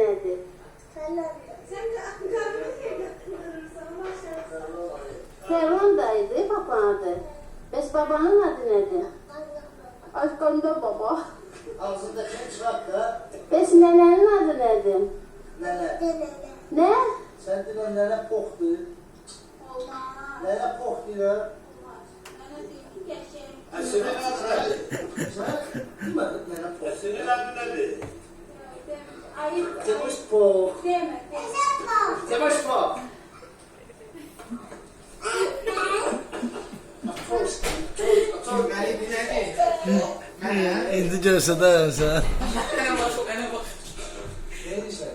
nedir? Ferman dayıdır babanın adı. Bəs babanın adı nədir? Aşkında baba. Ağzındakini çıkart da. Bəs nənənin adı nədir? Nene. Nə? Sen de nene koktu. Nene koktu ya. Senin adı nedir? Sen bilmedin nene koktu. Senin adı nedir? Temos pouco. Temos pouco. İndi göstərsən. Neyse.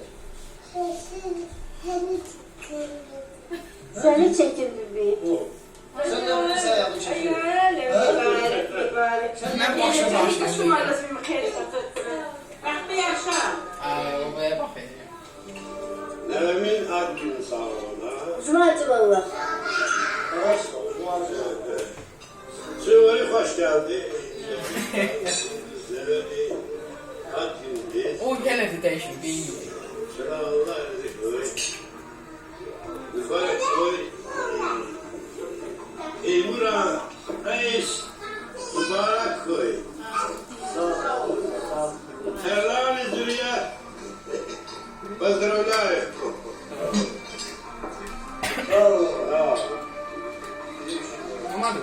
Səni çəkir bibi. Sen de onu sen yapın çekiyor. Ben başım başım. Nevemin ad günü sağ olun. Cumacı baba. Yavaş ol. Bu arada. Süleyman hoş geldi. Nevemin ad günü. O gene de değişim değil. Selamlar koy. Yukarı koy. İmran, reis, mübarek koy. Sağ ol. Sağ onlar da